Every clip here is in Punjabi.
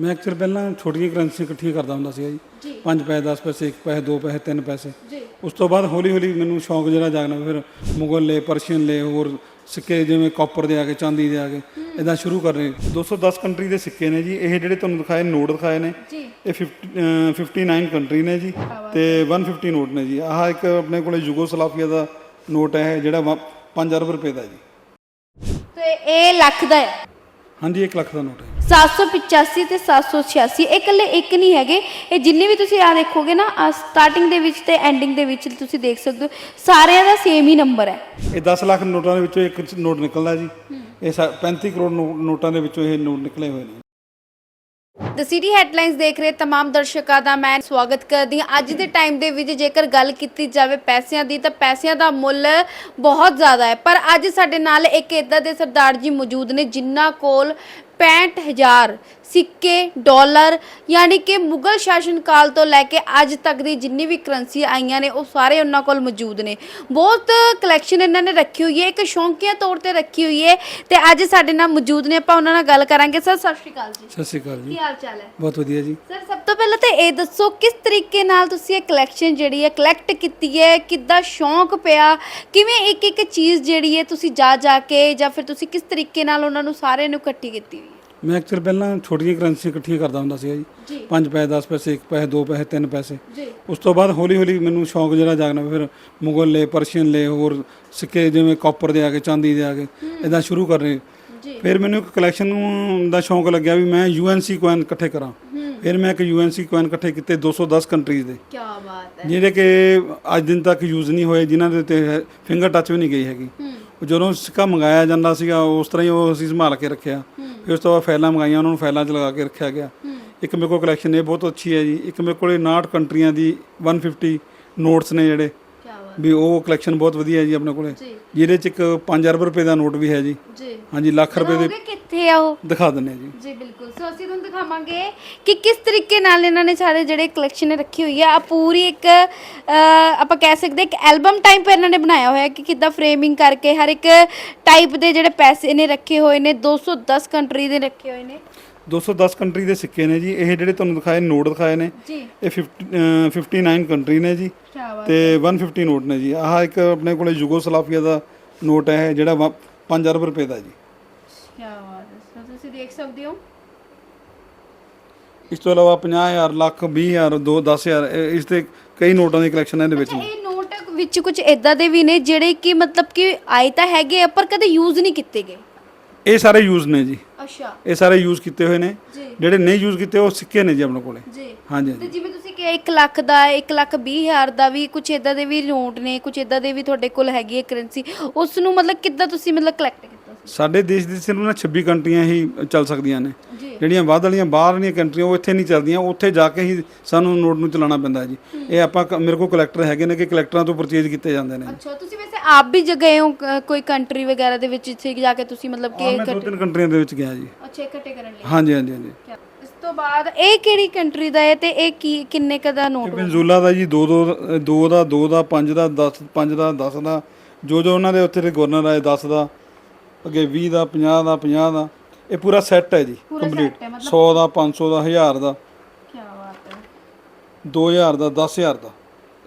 ਮੈਂ ਅਕਸਰ ਪਹਿਲਾਂ ਛੋਟੀਆਂ ਕਰੰਸੀ ਇਕੱਠੀਆਂ ਕਰਦਾ ਹੁੰਦਾ ਸੀ ਜੀ। 5 ਪੈਸੇ 10 ਪੈਸੇ 1 ਪੈਸੇ 2 ਪੈਸੇ 3 ਪੈਸੇ। ਉਸ ਤੋਂ ਬਾਅਦ ਹੌਲੀ ਹੌਲੀ ਮੈਨੂੰ ਸ਼ੌਂਕ ਜਿਹੜਾ ਜਾਗਣਾ ਫਿਰ ਮੁਗਲ ਲਏ ਪਰਸ਼ੀਅਨ ਲਏ ਹੋਰ ਸਿੱਕੇ ਜਿਵੇਂ ਕਾਪਰ ਦੇ ਆ ਗਏ ਚਾਂਦੀ ਦੇ ਆ ਗਏ ਇਦਾਂ ਸ਼ੁਰੂ ਕਰ ਰਹੇ 210 ਕੰਟਰੀ ਦੇ ਸਿੱਕੇ ਨੇ ਜੀ। ਇਹ ਜਿਹੜੇ ਤੁਹਾਨੂੰ ਦਿਖਾਏ ਨੋਟ ਦਿਖਾਏ ਨੇ। ਇਹ 50 ਅਹ 59 ਕੰਟਰੀ ਨੇ ਜੀ ਤੇ 150 ਨੋਟ ਨੇ ਜੀ। ਆਹ ਇੱਕ ਆਪਣੇ ਕੋਲੇ ਯੂਗੋਸਲਾਵੀਆ ਦਾ ਨੋਟ ਹੈ ਜਿਹੜਾ ਵਾ- ਪੰਜ ਅਰਬ ਰੁਪਏ ਦਾ ਜੀ। ਤੇ ਇਹ ਲੱਖ ਦਾ ਹੈ। ਹਾਂਜੀ 1 ਲੱਖ ਦਾ ਨੋਟ ਹੈ। 785 ਤੇ 786 ਇਹ ਇਕੱਲੇ ਇੱਕ ਨਹੀਂ ਹੈਗੇ ਇਹ ਜਿੰਨੇ ਵੀ ਤੁਸੀਂ ਆ ਦੇਖੋਗੇ ਨਾ ਸਟਾਰਟਿੰਗ ਦੇ ਵਿੱਚ ਤੇ ਐਂਡਿੰਗ ਦੇ ਵਿੱਚ ਤੁਸੀਂ ਦੇਖ ਸਕਦੇ ਹੋ ਸਾਰਿਆਂ ਦਾ ਸੇਮ ਹੀ ਨੰਬਰ ਹੈ ਇਹ 10 ਲੱਖ ਨੋਟਾਂ ਦੇ ਵਿੱਚੋਂ ਇੱਕ ਨੋਟ ਨਿਕਲਦਾ ਜੀ ਇਹ ਸਾ- 35 ਕਰੋੜ ਨੋ- ਨੋਟਾਂ ਦੇ ਵਿੱਚੋਂ ਇਹ ਨੋਟ ਨਿਕਲੇ ਹੋਏ ਨੇ ਦ ਸਿਟੀ ਹੈਡਲਾਈਨਸ ਦੇਖ ਰਹੇ तमाम ਦਰਸ਼ਕਾਂ ਦਾ ਮੈਂ ਸਵਾਗਤ ਕਰਦੀ ਹਾਂ ਅੱਜ ਦੇ ਟਾਈਮ ਦੇ ਵਿੱਚ ਜੇਕਰ ਗੱਲ ਕੀਤੀ ਜਾਵੇ ਪੈਸਿਆਂ ਦੀ ਤਾਂ ਪੈਸਿਆਂ ਦਾ ਮੁੱਲ ਬਹੁਤ ਜ਼ਿਆਦਾ ਹੈ ਪਰ ਅੱਜ ਸਾਡੇ ਨਾਲ ਇੱਕ ਇਦਾਂ ਦੇ ਸਰਦਾਰ ਜੀ ਮੌਜੂਦ ਨੇ ਜਿਨ੍ਹਾਂ ਕੋਲ 65000 ਸਿੱਕੇ ਡਾਲਰ ਯਾਨੀ ਕਿ ਮੁਗਲ ਸ਼ਾਸਨ ਕਾਲ ਤੋਂ ਲੈ ਕੇ ਅੱਜ ਤੱਕ ਦੀ ਜਿੰਨੀ ਵੀ ਕਰੰਸੀ ਆਈਆਂ ਨੇ ਉਹ ਸਾਰੇ ਉਹਨਾਂ ਕੋਲ ਮੌਜੂਦ ਨੇ। ਬਹੁਤ ਕਲੈਕਸ਼ਨ ਇਹਨਾਂ ਨੇ ਰੱਖੀ ਹੋਈ ਹੈ ਇੱਕ ਸ਼ੌਂਕੀਆ ਤੌਰ ਤੇ ਰੱਖੀ ਹੋਈ ਹੈ ਤੇ ਅੱਜ ਸਾਡੇ ਨਾਲ ਮੌਜੂਦ ਨੇ। ਆਪਾਂ ਉਹਨਾਂ ਨਾਲ ਗੱਲ ਕਰਾਂਗੇ। ਸਰ ਸਤਿ ਸ਼੍ਰੀ ਅਕਾਲ ਜੀ। ਸਤਿ ਸ਼੍ਰੀ ਅਕਾਲ ਜੀ। ਕੀ ਹਾਲ ਚਾਲ ਹੈ? ਬਹੁਤ ਵਧੀਆ ਜੀ। ਸਰ ਸਭ ਤੋਂ ਪਹਿਲਾਂ ਤਾਂ ਇਹ ਦੱਸੋ ਕਿਸ ਤਰੀਕੇ ਨਾਲ ਤੁਸੀਂ ਇਹ ਕਲੈਕਸ਼ਨ ਜਿਹੜੀ ਹੈ ਕਲੈਕਟ ਕੀਤੀ ਹੈ? ਕਿੱਦਾਂ ਸ਼ੌਂਕ ਪਿਆ? ਕਿਵੇਂ ਇੱਕ ਇੱਕ ਚੀਜ਼ ਜਿਹੜੀ ਹੈ ਤੁਸੀਂ ਜਾ ਜਾ ਕੇ ਜਾਂ ਫਿਰ ਤੁਸੀਂ ਕਿਸ ਤਰੀਕੇ ਨਾਲ ਉਹਨਾਂ ਨੂੰ ਸਾਰਿਆਂ ਨੂੰ ਇਕੱਠੀ ਕੀਤੀ ਮੈਂ ਅਕਸਰ ਪਹਿਲਾਂ ਛੋਟੀਆਂ ਕਰੰਸੀ ਇਕੱਠੀਆਂ ਕਰਦਾ ਹੁੰਦਾ ਸੀ ਜੀ। ਜੀ। 5 ਪੈਸੇ 10 ਪੈਸੇ 1 ਪੈਸੇ 2 ਪੈਸੇ 3 ਪੈਸੇ। ਉਸ ਤੋਂ ਬਾਅਦ ਹੌਲੀ ਹੌਲੀ ਮੈਨੂੰ ਸ਼ੌਂਕ ਜਿਹੜਾ ਜਾਗਣਾ ਫਿਰ ਮੁਗਲ ਲਏ ਪਰਸ਼ੀਅਨ ਲਏ ਹੋਰ ਸਿੱਕੇ ਜਿਵੇਂ ਕਾਪਰ ਦੇ ਆ ਗਏ ਚਾਂਦੀ ਦੇ ਆ ਗਏ ਇਦਾਂ ਸ਼ੁਰੂ ਕਰ ਰਹੇ ਜੀ। ਫਿਰ ਮੈਨੂੰ ਇੱਕ ਕਲੈਕਸ਼ਨ ਦਾ ਸ਼ੌਂਕ ਲੱਗਿਆ ਵੀ ਮੈਂ ਯੂਐਨਸੀ ਕੋਇਨ ਇਕੱਠੇ ਕਰਾਂ। ਫਿਰ ਮੈਂ ਇੱਕ ਯੂਐਨਸੀ ਕੋਇਨ ਇਕੱਠੇ ਕੀਤੇ 210 ਕੰਟਰੀਜ਼ ਦੇ। ਕੀ ਬਾਤ ਹੈ। ਜਿਹੜੇ ਕਿ ਅੱਜ ਦਿਨ ਤੱਕ ਯੂਜ਼ ਨਹੀਂ ਹੋਏ ਜਿਨ੍ਹਾਂ ਦੇ ਉੱਤੇ ਫਿੰਗਰ ਟੱਚ ਵੀ ਨਹੀਂ ਗਈ ਹੈਗੀ। ਜਦੋਂ ਸਿੱਕਾ ਮੰਗਾਇਆ ਜਾਂਦਾ ਸੀਗਾ ਉਸ ਤਰ੍ਹਾਂ ਹੀ ਉਹ ਅਸੀਂ ਸੰਭਾਲ ਕੇ ਰੱਖਿਆ। ਫਿਰ ਉਸ ਤੋਂ ਬਾਅਦ ਫਾਈਲਾਂ ਮੰਗਾਈਆਂ ਉਹਨਾਂ ਨੂੰ ਫਾਈਲਾਂ 'ਚ ਲਗਾ ਕੇ ਰੱਖਿਆ ਗਿਆ। ਇੱਕ ਮੇਰੇ ਕੋਲ ਕਲੈਕਸ਼ਨ ਇਹ ਬਹੁਤ ਅੱਛੀ ਹੈ ਜੀ। ਇੱਕ ਮੇਰੇ ਕੋਲੇ 59 ਕੰਟਰੀਆਂ ਦੀ 150 ਨੋਟਸ ਨੇ ਜਿਹੜੇ। ਵੀ ਉਹ ਕਲੈਕਸ਼ਨ ਬਹੁਤ ਵਧੀਆ ਹੈ ਜੀ ਆਪਣੇ ਕੋਲੇ। ਜੀ। ਜਿਹਦੇ 'ਚ ਇੱਕ 5 ਅਰਬ ਰੁਪਏ ਦਾ ਨੋਟ ਵੀ ਹੈ ਜੀ। ਜੀ। ਹਾਂਜੀ ਲੱਖ ਰੁਪਏ ਦੇ ਕਿੱਥੇ ਆ ਉਹ? ਦਿਖਾ ਦਿੰਨੇ ਜੀ। ਜੀ ਬਿਲਕੁਲ। ਸੋ ਅਸੀਂ ਤੁਹਾਨੂੰ ਦਿਖਾਵਾਂਗੇ ਕਿ ਕਿਸ ਤਰੀਕੇ ਨਾਲ ਇਹਨਾਂ ਨੇ ਸਾਰੇ ਜਿਹੜੇ ਕਲੈਕਸ਼ਨ ਰੱਖੀ ਹੋਈ ਹੈ ਆ ਪੂਰੀ ਇੱਕ ਅ, ਆਪਾਂ ਕਹਿ ਸਕਦੇ ਇੱਕ ਐਲਬਮ ਟਾਈਪ ਇਹਨਾਂ ਨੇ ਬਣਾਇਆ ਹੋਇਆ ਕਿ ਕਿੱਦਾਂ ਫਰੇਮਿੰਗ ਕਰਕੇ ਹਰ ਇੱਕ ਟਾਈਪ ਦੇ ਜਿਹੜੇ ਪੈਸੇ ਨੇ ਰੱਖੇ ਹੋਏ ਨੇ 210 ਕੰਟਰੀ ਦੇ ਰੱਖੇ ਹੋਏ ਨੇ। 210 ਕੰਟਰੀ ਦੇ ਸਿੱਕੇ ਨੇ ਜੀ। ਇਹ ਜਿਹੜੇ ਤੁਹਾਨੂੰ ਦਿਖਾਏ ਨੋਟ ਦਿਖਾਏ ਨੇ। ਜੀ। ਇਹ 50 ਅਹ 59 ਕੰਟਰੀ ਨੇ ਜੀ। ਬਾਤ ਤੇ 150 ਨੋਟ ਨੇ ਜੀ। ਆਹ ਇੱਕ ਆਪਣੇ ਕੋਲੇ ਯੂਗੋਸਲਾਵੀਆ ਦਾ ਨੋਟ ਹੈ ਜਿਹੜਾ 5 ਅਰਬ ਰੁਪਏ ਦਾ ਜੀ। ਕੀ ਬਾਤ ਹੈ। ਸੋ ਤੁਸੀਂ ਦੇਖ ਸਕਦੇ ਹੋ। ਇਸ ਤੋਂ ਇਲਾਵਾ 50000 ਲੱਖ 20000 2 10000 ਇਹ- ਇਸ ਤੇ ਕਈ ਨੋਟਾਂ ਦੀ ਕਲੈਕਸ਼ਨ ਇਹਦੇ ਵਿੱਚ। ਅੱਛਾ ਨੇ ਇਹ ਨੋਟ ਵਿੱਚ ਕੁਝ ਇਦਾਂ ਦੇ ਵੀ ਨੇ ਜਿਹੜੇ ਕਿ ਮਤਲਬ ਕਿ ਆਏ ਤਾਂ ਹੈਗੇ ਆ, ਪਰ ਕਦੇ ਯੂਜ਼ ਨਹੀਂ ਕੀਤੇ ਗਏ। ਇਹ ਸਾਰੇ ਯੂਜ਼ ਨੇ ਜੀ। ਅੱਛਾ। ਇਹ ਸਾਰੇ ਯੂਜ਼ ਕੀਤੇ ਹੋਏ ਨੇ। ਜੀ। ਜਿਹੜੇ ਨਹੀਂ ਯੂਜ਼ ਕੀਤੇ ਉਹ ਸਿੱਕੇ ਨੇ ਜੀ ਆਪਣੇ ਕੋਲੇ। ਜੀ। ਹਾਂਜੀ ਤੇ ਹਾਂਜੀ। ਜਿਵੇਂ ਤੁਸੀਂ ਕਿਹਾ 1 ਲੱਖ ਦਾ 1 ਲੱਖ 20 ਹਜ਼ਾਰ ਦਾ ਵੀ ਕੁਝ ਇਦਾਂ ਦੇ ਵੀ ਨੋਟ ਨੇ ਕੁਝ ਇਦਾਂ ਦੇ ਵੀ ਤੁਹਾਡੇ ਕੋਲ ਹੈਗੀ ਹੈ ਕਰੰਸੀ ਉਸ ਨੂੰ ਮਤਲਬ ਕਿੱਦਾਂ ਤੁਸੀਂ ਮਤਲਬ ਕਲੈਕਟ ਕੀਤਾ ਸੀ? ਸਾਡੇ ਦੇਸ਼ ਦੀ ਸਿਰਫ ਨਾ 26 ਕੰਟਰੀਆਂ ਹੀ ਚੱਲ ਸਕਦੀਆਂ ਨੇ। ਜੀ। ਜਿਹੜੀਆਂ ਬਾਅਦ ਵਾਲੀਆਂ ਬਾਹਰਲੀਆਂ ਕੰਟਰੀਆਂ ਉਹ ਇੱਥੇ ਨਹੀਂ ਚੱਲਦੀਆਂ ਉੱਥੇ ਜਾ ਕੇ ਹੀ ਸਾਨੂੰ ਨੋਟ ਨੂੰ ਚਲਾਉਣਾ ਪੈਂਦਾ ਜੀ। ਇਹ ਆਪਾਂ ਕ- ਮੇਰੇ ਕੋਲ ਕਲੈਕਟਰ ਹੈਗੇ ਨੇ ਕਿ ਕਲੈਕਟਰਾਂ ਤੋਂ ਪਰਚੇਜ਼ ਕੀਤੇ ਜਾਂਦੇ ਨੇ ਅੱਛਾ ਤੁਸੀਂ ਆਪ ਵੀ ਗਏ ਹੋ ਕ- ਕੋਈ ਕੰਟਰੀ ਵਗੈਰਾ ਦੇ ਵਿੱਚ ਜਿੱਥੇ ਜਾ ਕੇ ਤੁਸੀਂ ਮਤਲਬ ਕਿ ਹਾਂ, ਮੈਂ ਦੋ ਤਿੰਨ ਕੰਟਰੀਆਂ ਦੇ ਵਿੱਚ ਗਿਆ ਜੀ। ਅੱਛਾ ਇਕੱਠੇ ਕਰਨ ਲਈ। ਹਾਂਜੀ ਹਾਂਜੀ ਹਾਂਜੀ। ਇਸ ਤੋਂ ਬਾਅਦ ਇਹ ਕਿਹੜੀ ਕੰਟਰੀ ਦਾ ਹੈ ਤੇ ਇਹ ਕੀ ਕਿੰਨੇ ਕ ਦਾ ਨੋਟ ਵੈਨਜ਼ੂਲਾ ਦਾ ਜੀ 2 2 2 ਦਾ 2 ਦਾ 5 ਦਾ 10 5 ਦਾ 10 ਦਾ। ਜੋ ਜੋ ਉਹਨਾਂ ਦੇ ਉੱਥੇ ਦੇ ਗਵਰਨਰ ਆਏ 10 ਦਾ। ਅੱਗੇ 20 ਦਾ 50 ਦਾ 50 ਦਾ। ਇਹ ਪੂਰਾ ਸੈੱਟ ਹੈ ਜੀ ਪੂਰਾ ਕੰਪਲੀਟ set ਹੈ, ਮਤਲਬ- 100 ਦਾ 500 ਦਾ 1000 ਦਾ। ਕੀ ਬਾਤ ਹੈ। 2000 ਦਾ 10000 ਦਾ।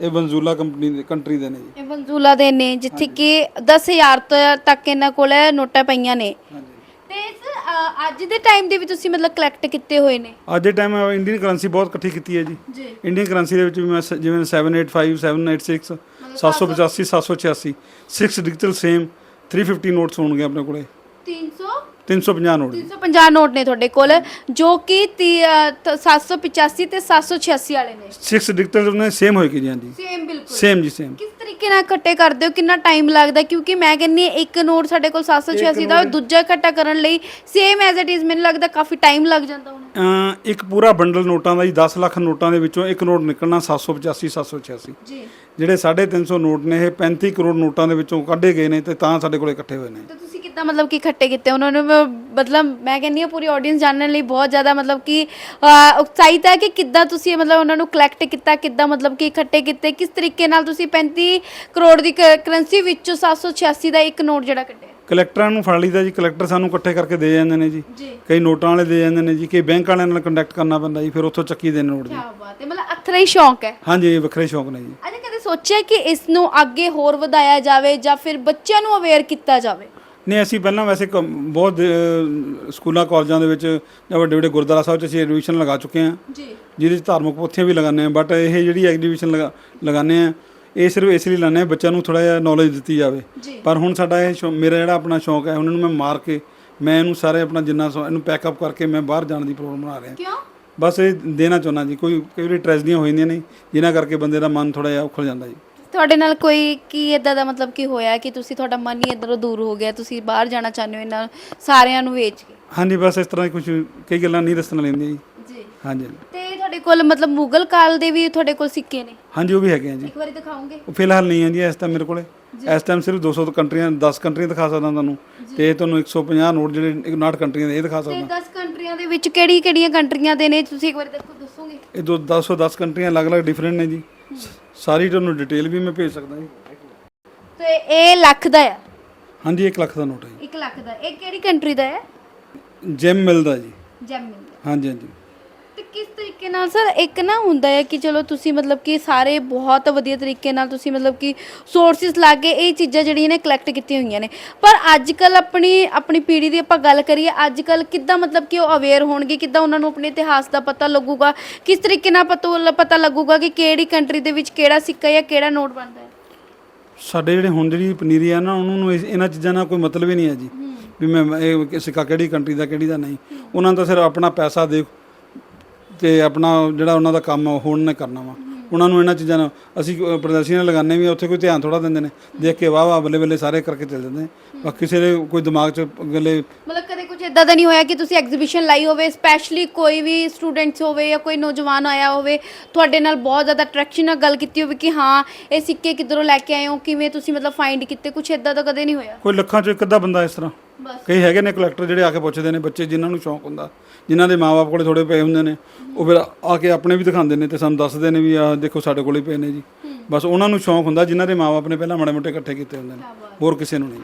ਇਹ ਵੈਨਜ਼ੂਲਾ ਕੰਪਨੀ ਦੇ ਕੰਟਰੀ ਦੇ ਨੇ ਜੀ। ਇਹ ਵੰਜ਼ੂਲਾ ਦੇ ਨੇ ਜਿੱਥੇ ਕਿ 10000 ਤੋਂ ਤੱਕ ਇਹਨਾਂ ਕੋਲ ਨੋਟਾਂ ਪਈਆਂ ਨੇ। ਹਾਂਜੀ। ਤੇ ਸਰ ਅ, ਅੱਜ ਦੇ ਟਾਈਮ ਦੇ ਵੀ ਤੁਸੀਂ ਮਤਲਬ ਕਲੈਕਟ ਕੀਤੇ ਹੋਏ ਨੇ? ਅੱਜ ਦੇ ਟਾਈਮ ਇੰਡੀਅਨ ਕਰੰਸੀ ਬਹੁਤ ਇਕੱਠੀ ਕੀਤੀ ਹੈ ਜੀ। ਜੀ। ਇੰਡੀਅਨ ਕਰੰਸੀ ਦੇ ਵਿੱਚ ਵੀ ਮੈਂ ਸ- ਜਿਵੇਂ 785 786 785 786 6 ਡਿਜੀਟਲ ਸੇਮ 350 ਨੋਟਸ ਹੋਣਗੇ ਆਪਣੇ ਕੋਲੇ। 300 350 ਨੋਟ ਜੀ 350 ਨੋਟ ਨੇ ਤੁਹਾਡੇ ਕੋਲ ਜੋ ਕਿ ਤੀ- ਅ, ਤ- 785 ਤੇ 786 ਵਾਲੇ ਨੇ। 6 ਡਿਜੀਟਲ ਨੇ ਸੇਮ ਹੋਏਗੀ ਜੀ? ਹਾਂਜੀ ਸੇਮ ਬਿਲਕੁਲ। ਸੇਮ ਜੀ ਸੇਮ ਕਿਸ ਤਰੀਕੇ ਨਾਲ ਇਕੱਠੇ ਕਰਦੇ ਹੋ? ਕਿੰਨਾ ਟਾਈਮ ਲੱਗਦਾ? ਕਿਉਂਕਿ ਮੈਂ ਕਹਿੰਨੀ ਇੱਕ ਨੋਟ ਸਾਡੇ ਕੋਲ 786 ਦਾ ਦੂਜਾ ਇਕੱਠਾ ਕਰਨ ਲਈ ਸੇਮ ਐਜ਼ ਇਟ ਇਜ਼ ਮੈਨੂੰ ਲੱਗਦਾ ਕਾਫੀ ਟਾਈਮ ਲੱਗ ਜਾਂਦਾ ਹੋਣਾ। ਇੱਕ ਪੂਰਾ ਬੰਡਲ ਨੋਟਾਂ ਦਾ ਜੀ 10 ਲੱਖ ਨੋਟਾਂ ਦੇ ਵਿੱਚੋਂ ਇੱਕ ਨੋਟ ਨਿਕਲਣਾ 785 786 ਜੀ। ਜਿਹੜੇ 350 ਨੋਟ ਨੇ ਇਹ 35 ਕਰੋੜ ਨੋਟਾਂ ਦੇ ਵਿੱਚੋਂ ਕੱਢੇ ਗਏ ਨੇ ਤੇ ਤਾਂ ਸਾਡੇ ਕੋਲੇ ਇਕੱਠੇ ਹੋਏ ਨੇ। ਤੇ ਤੁਸੀਂ ਕਿੱਦਾਂ ਮਤਲਬ ਕਿ ਇਕੱਠੇ ਕੀਤੇ? ਉਹਨਾਂ ਨੂੰ ਮੈਂ- ਮਤਲਬ ਮੈਂ ਕਹਿੰਦੀ ਹਾਂ ਪੂਰੀ ਆਡੀਅנס ਜਾਣਨ ਲਈ ਬਹੁਤ ਜ਼ਿਆਦਾ ਮਤਲਬ ਕਿ ਅਹ, ਉਤਸ਼ਾਹਿਤ ਹੈ ਕਿ ਕਿੱਦਾਂ ਤੁਸੀਂ ਮਤਲਬ ਉਹਨਾਂ ਨੂੰ ਕਲੈਕਟ ਕੀਤਾ ਕਿੱਦਾਂ ਮਤਲਬ ਕਿ ਇਕੱਠੇ ਕੀਤੇ ਕਿਸ ਤਰੀਕੇ ਨਾਲ ਤੁਸੀਂ 35 ਕਰੋੜ ਦੀ ਕਰੰਸੀ ਵਿੱਚੋਂ 786 ਦਾ ਇੱਕ ਨੋਟ ਜਿਹੜਾ ਕੱਢਿਆ? ਕਲੈਕਟਰਾਂ ਨੂੰ ਫੜ ਲਈਦਾ ਜੀ ਕਲੈਕਟਰ ਸਾਨੂੰ ਇਕੱਠੇ ਕਰਕੇ ਦੇ ਜਾਂਦੇ ਨੇ ਜੀ। ਜੀ। ਕਈ ਨੋਟਾਂ ਵਾਲੇ ਦੇ ਜਾਂਦੇ ਨੇ ਜੀ ਕਈ ਬੈਂਕ ਵਾਲਿਆਂ ਨਾਲ ਕੰਟੈਕਟ ਕਰਨਾ ਪੈਂਦਾ ਜੀ ਫਿਰ ਉੱਥੋਂ ਚੱਕੀ ਦੇ ਨੋਟ ਜੀ। ਕੀ ਬਾਤ ਹੈ ਮਤਲਬ ਅਥਰਾ ਹੀ ਸ਼ੌਂਕ ਹੈ। ਹਾਂਜੀ ਇਹ ਵੱਖਰੇ ਸ਼ੌਂਕ ਨੇ ਜੀ। ਅਜੇ ਕਦੇ ਸੋਚਿਆ ਕਿ ਇਸ ਨੂੰ ਅੱਗੇ ਹੋਰ ਵਧਾਇਆ ਜਾਵੇ ਜਾਂ ਫਿਰ ਬੱਚਿਆਂ ਨੂੰ ਅਵੇਅਰ ਕੀਤਾ ਜਾਵੇ? ਨਹੀਂ ਅਸੀਂ ਪਹਿਲਾਂ ਵੈਸੇ ਕ- ਬਹੁਤ ਸਕੂਲਾਂ ਕਾਲਜਾਂ ਦੇ ਵਿੱਚ ਜਾਂ ਵੱਡੇ ਵੱਡੇ ਗੁਰਦੁਆਰਾ ਸਾਹਿਬ 'ਚ ਅਸੀਂ ਲਗਾ ਚੁੱਕੇ ਹਾਂ। ਜੀ। ਜਿਹਦੇ 'ਚ ਧਾਰਮਿਕ ਪੋਥੀਆਂ ਵੀ ਲਗਾਉਂਦੇ ਹਾਂ ਬਟ ਇਹ ਜਿਹੜੀ ਐਗਜ਼ੀਬਿਸ਼ਨ ਲਗਾ ਲਗਾਉਂਦੇ ਹਾਂ ਇਹ ਸਿਰਫ ਇਸ ਲਈ ਹਾਂ ਬੱਚਿਆਂ ਨੂੰ ਥੋੜਾ ਜਿਹਾ ਨੌਲੇਜ ਦਿੱਤੀ ਜਾਵੇ। ਪਰ ਹੁਣ ਸਾਡਾ ਇਹ ਸ਼ੌ- ਮੇਰਾ ਜਿਹੜਾ ਆਪਣਾ ਸ਼ੌਂਕ ਹੈ ਉਹਨਾਂ ਨੂੰ ਮੈਂ ਮਾਰ ਕੇ ਮੈਂ ਇਹਨੂੰ ਸਾਰੇ ਆਪਣਾ ਜਿੰਨਾ ਸੌ- ਇਹਨੂੰ ਪੈਕਅਪ ਕਰਕੇ ਮੈਂ ਬਾਹਰ ਜਾਣ ਦੀ ਪ੍ਰੋਗਰਾਮ ਬਣਾ ਰਿਹਾ। ਕਿਉਂ? ਬਸ ਇਹ ਦੇਣਾ ਚਾਹੁੰਦਾ ਜੀ ਕੋਈ ਕਈ ਵਾਰੀ ਟ੍ਰੈਜਡੀਆਂ ਹੋ ਜਾਂਦੀਆਂ ਨੇ ਜਿਨ੍ਹਾਂ ਕਰਕੇ ਬੰਦੇ ਦਾ ਮਨ ਥੋੜਾ ਜਿਹਾ ਉਖੜ ਜਾਂਦਾ ਜੀ। ਤੁਹਾਡੇ ਨਾਲ ਕੋਈ ਕੀ ਇਦਾਂ ਦਾ ਮਤਲਬ ਕੀ ਹੋਇਆ ਕਿ ਤੁਸੀਂ ਤੁਹਾਡਾ ਮਨ ਹੀ ਇਧਰੋਂ ਦੂਰ ਹੋ ਗਿਆ ਤੁਸੀਂ ਬਾਹਰ ਜਾਣਾ ਚਾਹੁੰਦੇ ਹੋ ਇਹਨਾਂ ਸਾਰਿਆਂ ਨੂੰ ਵੇਚ ਕੇ? ਹਾਂਜੀ ਬਸ ਇਸ ਤਰ੍ਹਾਂ ਕੁਝ ਕਈ ਗੱਲਾਂ ਨਹੀਂ ਦੱਸਣ ਲੈਂਦੀਆਂ ਜੀ। ਜੀ। ਹਾਂਜੀ। ਤੇ ਕੋਲ ਮਤਲਬ ਮੁਗਲ ਕਾਲ ਦੇ ਵੀ ਤੁਹਾਡੇ ਕੋਲ ਸਿੱਕੇ ਨੇ? ਹਾਂਜੀ ਉਹ ਵੀ ਹੈਗੇ ਆ ਜੀ। ਇੱਕ ਵਾਰੀ ਦਿਖਾਓਗੇ? ਉਹ ਫਿਲਹਾਲ ਨਹੀਂ ਹੈ ਜੀ ਇਸ ਟਾਈਮ ਮੇਰੇ ਕੋਲੇ। ਇਸ ਟਾਈਮ ਸਿਰਫ 200 ਕੰਟਰੀਆਂ 10 ਕੰਟਰੀਆਂ ਦਿਖਾ ਸਕਦਾ ਤੁਹਾਨੂੰ। ਤੇ ਤੁਹਾਨੂੰ 150 ਨੋਟ ਜਿਹੜੇ 59 ਕੰਟਰੀਆਂ ਦੇ ਇਹ ਦਿਖਾ ਤੇ ਸਕਦਾ। 10 ਕੰਟਰੀਆਂ ਦੇ ਵਿੱਚ ਕਿਹੜੀ ਕਿਹੜੀਆਂ ਕੰਟਰੀਆਂ ਦੇ ਨੇ? ਤੁਸੀਂ ਇੱਕ ਵਾਰੀ ਦੇਖੋ ਦੱਸੋਗੇ? ਇਹ ਦੋ 210 ਕੰਟਰੀਆਂ ਅਲੱਗ-ਅਲੱਗ ਡਿਫਰੈਂਟ ਨੇ ਜੀ। ਸਾਰੀ ਤੁਹਾਨੂੰ ਡਿਟੇਲ ਵੀ ਮੈਂ ਭੇਜ ਸਕਦਾ ਜੀ। ਤੇ ਇਹ ਲੱਖ ਦਾ ਆ? ਹਾਂਜੀ 1 ਲੱਖ ਦਾ ਨੋਟ ਹੈ 1 ਲੱਖ ਦਾ। ਇਹ ਕਿਹੜੀ ਕੰਟਰੀ ਦਾ ਹੈ ਜੀ। ਜੈਮ ਮਿਲਦਾ ਜੀ ਜੈਮਿਨ ਹਾਂਜੀ ਹਾਂਜੀ। ਤੇ ਕਿਸ ਤਰੀਕੇ ਨਾਲ ਸਰ ਇੱਕ ਨਾ ਹੁੰਦਾ ਹੈ ਕਿ ਚਲੋ ਤੁਸੀਂ ਮਤਲਬ ਕਿ ਸਾਰੇ ਬਹੁਤ ਵਧੀਆ ਤਰੀਕੇ ਨਾਲ ਤੁਸੀਂ ਮਤਲਬ ਕਿ ਸੋਰਸਿਸ ਲਾ ਕੇ ਇਹ ਚੀਜ਼ਾਂ ਜਿਹੜੀਆਂ ਨੇ ਕਲੈਕਟ ਕੀਤੀਆਂ ਹੋਈਆਂ ਨੇ। ਪਰ ਅੱਜ ਕੱਲ ਆਪਣੀ ਆਪਣੀ ਪੀੜ੍ਹੀ ਦੀ ਆਪਾਂ ਗੱਲ ਕਰੀਏ ਅੱਜ ਕੱਲ ਕਿੱਦਾਂ ਮਤਲਬ ਕਿ ਉਹ ਅਵੇਅਰ ਹੋਣਗੇ ਕਿੱਦਾਂ ਉਹਨਾਂ ਨੂੰ ਆਪਣੇ ਇਤਿਹਾਸ ਦਾ ਪਤਾ ਲੱਗੂਗਾ ਕਿਸ ਤਰੀਕੇ ਨਾਲ ਪਤਾ ਪਤਾ ਲੱਗੂਗਾ ਕਿ ਕਿਹੜੀ ਕੰਟਰੀ ਦੇ ਵਿੱਚ ਕਿਹੜਾ ਸਿੱਕਾ ਜਾਂ ਕਿਹੜਾ ਨੋਟ ਬਣਦਾ ਹੈ। ਸਾਡੇ ਜਿਹੜੇ ਹੁਣ ਜਿਹੜੀ ਪਨੀਰੀ ਆ ਨਾ ਉਹਨਾਂ ਨੂੰ ਇਹਨਾਂ ਚੀਜ਼ਾਂ ਨਾਲ ਕੋਈ ਮਤਲਬ ਹੀ ਨਹੀਂ ਹੈ ਜੀ। ਵੀ ਮੈਂ ਇਹ ਸਿੱਕਾ ਕਿਹੜੀ ਕੰਟਰੀ ਦਾ ਕਿਹੜੀ ਦਾ ਨਹੀਂ। ਉਹਨਾਂ ਤਾਂ ਸਿਰਫ ਆਪਣਾ ਪੈਸਾ ਦੇ ਤੇ ਆਪਣਾ ਜਿਹੜਾ ਉਹਨਾਂ ਦਾ ਕੰਮ ਆ ਉਹ ਹੁਣ ਨੇ ਕਰਨਾ ਵਾ। ਉਹਨਾਂ ਨੂੰ ਇਹਨਾਂ ਚੀਜ਼ਾਂ ਨਾਲ ਅਸੀਂ ਅ, ਪ੍ਰਦਰਸ਼ਨੀਆਂ ਲਗਾਉਂਦੇ ਵੀ ਆ, ਉੱਥੇ ਕੋਈ ਧਿਆਨ ਥੋੜਾ ਦਿੰਦੇ ਨੇ। ਦੇਖ ਕੇ ਵਾਹ ਵਾਹ ਬੱਲੇ ਬੱਲੇ ਸਾਰੇ ਕਰਕੇ ਚੱਲ ਜਾਂਦੇ ਨੇ। ਬਾਕੀ ਕਿਸੇ ਦੇ ਕੋਈ ਦਿਮਾਗ 'ਚ ਗੱਲੇ ਮਤਲਬ ਕਦੇ ਇਦਾਂ ਦਾ ਨਹੀਂ ਹੋਇਆ ਕਿ ਤੁਸੀਂ ਐਗਜ਼ੀਬਿਸ਼ਨ ਲਾਈ ਹੋਵੇ ਸਪੈਸ਼ਲੀ ਕੋਈ ਵੀ ਸਟੂਡੈਂਟਸ ਹੋਵੇ ਜਾਂ ਕੋਈ ਨੌਜਵਾਨ ਆਇਆ ਹੋਵੇ ਤੁਹਾਡੇ ਨਾਲ ਬਹੁਤ ਜ਼ਿਆਦਾ ਅਟਰੈਕਸ਼ਨ ਨਾਲ ਗੱਲ ਕੀਤੀ ਹੋਵੇ ਕਿ ਹਾਂ ਇਹ ਸਿੱਕੇ ਕਿੱਧਰੋਂ ਲੈ ਕੇ ਆਏ ਹੋ ਕਿਵੇਂ ਤੁਸੀਂ ਮਤਲਬ ਫਾਈਂਡ ਕੀਤੇ ਕੁਝ ਇਦਾਂ ਦਾ ਕਦੇ ਨਹੀਂ ਹੋਇਆ? ਕੋਈ ਲੱਖਾਂ 'ਚ ਇੱਕ ਅੱਧਾ ਬੰਦਾ ਇਸ ਤਰ੍ਹਾਂ। ਬਸ। ਕਈ ਹੈਗੇ ਨੇ ਕਲੈਕਟਰ ਜਿਹੜੇ ਆ ਕੇ ਪੁੱਛਦੇ ਨੇ ਬੱਚੇ ਜਿਨ੍ਹਾਂ ਨੂੰ ਸ਼ੌਂਕ ਹੁੰਦਾ ਜਿਨ੍ਹਾਂ ਦੇ ਮਾਪੇ ਕੋਲੇ ਥੋੜੇ ਪਏ ਹੁੰਦੇ ਨੇ ਉਹ ਫਿਰ ਆ ਕੇ ਆਪਣੇ ਵੀ ਦਿਖਾਉਂਦੇ ਨੇ ਤੇ ਸਾਨੂੰ ਦੱਸਦੇ ਨੇ ਵੀ ਆ ਦੇਖੋ ਸਾਡੇ ਕੋਲੇ ਪਏ ਨੇ ਜੀ। ਬਸ ਉਹਨਾਂ ਨੂੰ ਸ਼ੌਂਕ ਹੁੰਦਾ ਜਿਨ੍ਹਾਂ ਦੇ ਮਾਪੇ ਨੇ ਪਹਿਲਾਂ ਮਾੜੇ ਮੋਟੇ ਇਕੱਠੇ ਕੀਤੇ ਹੁੰਦੇ ਨੇ ਹੋਰ ਕਿਸੇ ਨੂੰ ਨਹੀਂ।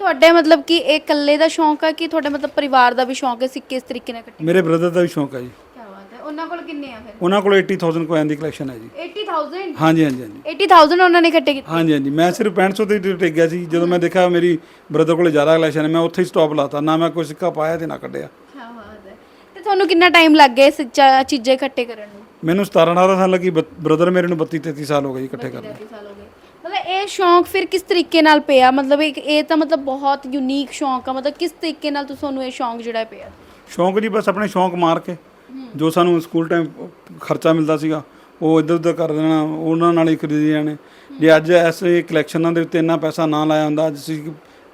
ਤੁਹਾਡੇ ਮਤਲਬ ਕਿ ਇਹ ਇਕੱਲੇ ਦਾ ਸ਼ੌਂਕ ਹੈ ਕਿ ਤੁਹਾਡੇ ਮਤਲਬ ਪਰਿਵਾਰ ਦਾ ਵੀ ਸ਼ੌਂਕ ਹੈ ਸਿੱਕੇ ਇਸ ਤਰੀਕੇ ਨਾਲ ਕੱਟੇ ਮੇਰੇ ਬ੍ਰਦਰ ਦਾ ਵੀ ਸ਼ੌਂਕ ਹੈ ਜੀ। ਕੀ ਬਾਤ ਹੈ। ਉਹਨਾਂ ਕੋਲ ਕਿੰਨੇ ਆ ਫਿਰ? ਉਹਨਾਂ ਕੋਲ 80000 ਕੋਇਨ ਦੀ ਕਲੈਕਸ਼ਨ ਹੈ ਜੀ। 80000 ਹਾਂਜੀ ਹਾਂਜੀ ਹਾਂਜੀ। 80000 ਉਹਨਾਂ ਨੇ ਇਕੱਠੇ ਕੀਤੇ? ਹਾਂਜੀ ਹਾਂਜੀ। ਮੈਂ ਸਿਰਫ 6500 ਤੇ ਟਿਕ ਗਿਆ ਸੀ। ਜਦੋਂ ਮੈਂ ਦੇਖਿਆ ਮੇਰੀ ਬ੍ਰਦਰ ਕੋਲੇ ਜ਼ਿਆਦਾ ਕਲੈਕਸ਼ਨ ਹੈ ਮੈਂ ਉੱਥੇ ਹੀ ਸਟਾਪ ਲਾਤਾ। ਨਾ ਮੈਂ ਕੋਈ ਸਿੱਕਾ ਪਾਇਆ ਤੇ ਨਾ ਕੱਢਿਆ। ਕੀ ਬਾਤ ਹੈ। ਤੇ ਤੁਹਾਨੂੰ ਕਿੰਨਾ ਟਾਈਮ ਲੱਗ ਗਿਆ ਇਸ ਚਾ- ਚੀਜ਼ਾਂ ਇਕੱਠੇ ਕਰਨ ਨੂੰ? ਮੈਨੂੰ 17 18 ਸਾਲ ਲੱਗੀ। ਬ੍ਰਦਰ ਮੇਰੇ ਨੂੰ 32 33 ਸਾਲ ਹੋ ਗਏ ਜੀ ਇਕੱਠੇ ਕਰਨ ਕਾਫੀ ਸਾਲ ਹੋ ਗਏ। ਮਤਲਬ ਇਹ ਸ਼ੌਂਕ ਫਿਰ ਕਿਸ ਤਰੀਕੇ ਨਾਲ ਪਿਆ? ਮਤਲਬ ਇੱਕ ਇਹ ਤਾਂ ਮਤਲਬ ਬਹੁਤ ਯੂਨੀਕ ਸ਼ੌਂਕ ਆ। ਮਤਲਬ ਕਿਸ ਤਰੀਕੇ ਨਾਲ ਤੁਹਾਨੂੰ ਇਹ ਸ਼ੌਂਕ ਜਿਹੜਾ ਪਿਆ? ਸ਼ੌਂਕ ਜੀ ਬਸ ਆਪਣੇ ਸ਼ੌਂਕ ਮਾਰ ਕੇ। ਜੋ ਸਾਨੂੰ ਸਕੂਲ ਟਾਈਮ ਖਰਚਾ ਮਿਲਦਾ ਸੀਗਾ ਉਹ ਇੱਧਰ ਉੱਧਰ ਕਰ ਦੇਣਾ ਉਹਨਾਂ ਨਾਲ ਹੀ ਖਰੀਦੀ ਜਾਣੇ ਜੇ ਅੱਜ ਐਸੇ ਕਲੈਕਸ਼ਨਾਂ ਦੇ ਉੱਤੇ ਇੰਨਾ ਪੈਸਾ ਨਾ ਲਾਇਆ ਹੁੰਦਾ ਅੱਜ ਅਸੀਂ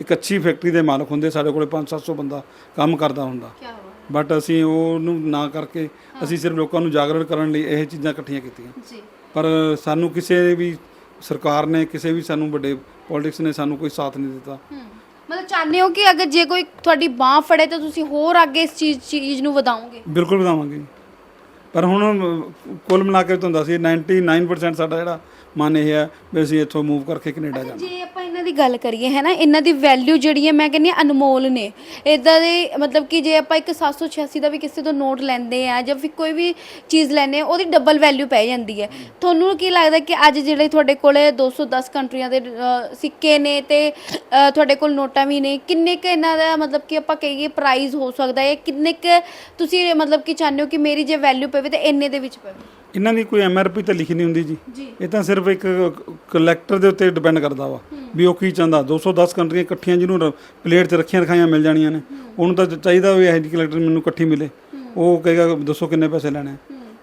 ਇੱਕ ਅੱਛੀ ਫੈਕਟਰੀ ਦੇ ਮਾਲਕ ਹੁੰਦੇ ਸਾਡੇ ਕੋਲੇ 5-700 ਬੰਦਾ ਕੰਮ ਕਰਦਾ ਹੁੰਦਾ। ਬਟ ਅਸੀਂ ਉਹਨੂੰ ਨਾ ਕਰਕੇ ਅਸੀਂ ਸਿਰਫ ਲੋਕਾਂ ਨੂੰ ਜਾਗਰੂਕ ਕਰਨ ਲਈ ਇਹ ਚੀਜ਼ਾਂ ਇਕੱਠੀਆਂ ਕੀਤੀਆਂ। ਜੀ। ਪਰ ਸਾਨੂੰ ਕਿਸੇ ਵੀ ਸਰਕਾਰ ਨੇ ਕਿਸੇ ਵੀ ਸਾਨੂੰ ਵੱਡੇ ਪੋਲਿਟਿਕਸ ਨੇ ਸਾਨੂੰ ਕੋਈ ਸਾਥ ਨਹੀਂ ਦਿੱਤਾ ਮਤਲਬ ਚਾਹੁੰਦੇ ਹੋ ਕਿ ਅਗਰ ਜੇ ਕੋਈ ਤੁਹਾਡੀ ਬਾਹ ਫੜੇ ਤਾਂ ਤੁਸੀਂ ਹੋਰ ਅੱਗੇ ਇਸ ਚੀਜ਼ ਚੀਜ਼ ਨੂੰ ਵਧਾਓਗੇ ਬਿਲਕੁਲ ਵਧਾਵਾਂਗੇ। ਪਰ ਹੁਣ ਅਮ, ਕੁੱਲ ਮਿਲਾ ਕੇ ਤੁਹਾਨੂੰ ਦੱਸੀਏ 99% ਸਾਡਾ ਜਿਹੜਾ ਮਨ ਇਹ ਹੈ ਵੀ ਅਸੀਂ ਇੱਥੋਂ ਮੂਵ ਕਰਕੇ ਕੈਨੇਡਾ ਜਾਣਾ। ਜੇ ਆਪਾਂ ਇਹਨਾਂ ਦੀ ਗੱਲ ਕਰੀਏ ਹੈ ਨਾ ਇਹਨਾਂ ਦੀ ਵੈਲਿਊ ਜਿਹੜੀ ਹੈ ਮੈਂ ਕਹਿੰਦੀ ਅਨਮੋਲ ਨੇ। ਇਦਾਂ ਦੇ ਮਤਲਬ ਕਿ ਜੇ ਆਪਾਂ ਇੱਕ 786 ਦਾ ਵੀ ਕਿਸੇ ਤੋਂ ਨੋਟ ਲੈਂਦੇ ਆ ਜਾਂ ਫਿਰ ਕੋਈ ਵੀ ਚੀਜ਼ ਲੈਂਦੇ ਆ ਉਹਦੀ ਡਬਲ ਵੈਲਿਊ ਪੈ ਜਾਂਦੀ ਹੈ। ਤੁਹਾਨੂੰ ਕੀ ਲੱਗਦਾ ਕਿ ਅੱਜ ਜਿਹੜੇ ਤੁਹਾਡੇ ਕੋਲੇ 210 ਕੰਟਰੀਆਂ ਦੇ ਅ, ਸਿੱਕੇ ਨੇ ਤੇ ਅ, ਤੁਹਾਡੇ ਕੋਲ ਨੋਟਾਂ ਵੀ ਨੇ ਕਿੰਨੇ ਕ ਇਹਨਾਂ ਦਾ ਮਤਲਬ ਕਿ ਆਪਾਂ ਕਹੀਏ ਪ੍ਰਾਈਜ਼ ਹੋ ਸਕਦਾ ਹੈ? ਕਿੰਨੇ ਕ ਤੁਸੀਂ ਮਤਲਬ ਕਿ ਚਾਹੁੰਦੇ ਹੋ ਕਿ ਮੇਰੀ ਜੇ ਵੈਲਿਊ ਪਵੇ ਤੇ ਇੰਨੇ ਦੇ ਵਿੱਚ ਪਵੇ? ਇਹਨਾਂ ਦੀ ਕੋਈ ਐਮਆਰਪੀ ਤਾਂ ਲਿਖੀ ਨਹੀਂ ਹੁੰਦੀ ਜੀ। ਜੀ। ਇਹ ਤਾਂ ਸਿਰਫ ਇੱਕ ਕਲੈਕਟਰ ਦੇ ਉੱਤੇ ਡਿਪੈਂਡ ਕਰਦਾ ਵਾ ਵੀ ਉਹ ਕੀ ਚਾਹੁੰਦਾ। 210 ਕੰਟਰੀਆਂ ਇਕੱਠੀਆਂ ਜਿਹਨੂੰ ਪਲੇਟ ਤੇ ਰੱਖੀਆਂ ਰਖਾਈਆਂ ਮਿਲ ਜਾਣੀਆਂ ਨੇ। ਉਹਨੂੰ ਤਾਂ ਚਾਹੀਦਾ ਵੀ ਇਹ ਕਲੈਕਟਰ ਮੈਨੂੰ ਇਕੱਠੀ ਮਿਲੇ। ਉਹ ਕਹੇਗਾ ਦੱਸੋ ਕਿੰਨੇ ਪੈਸੇ ਲੈਣੇ।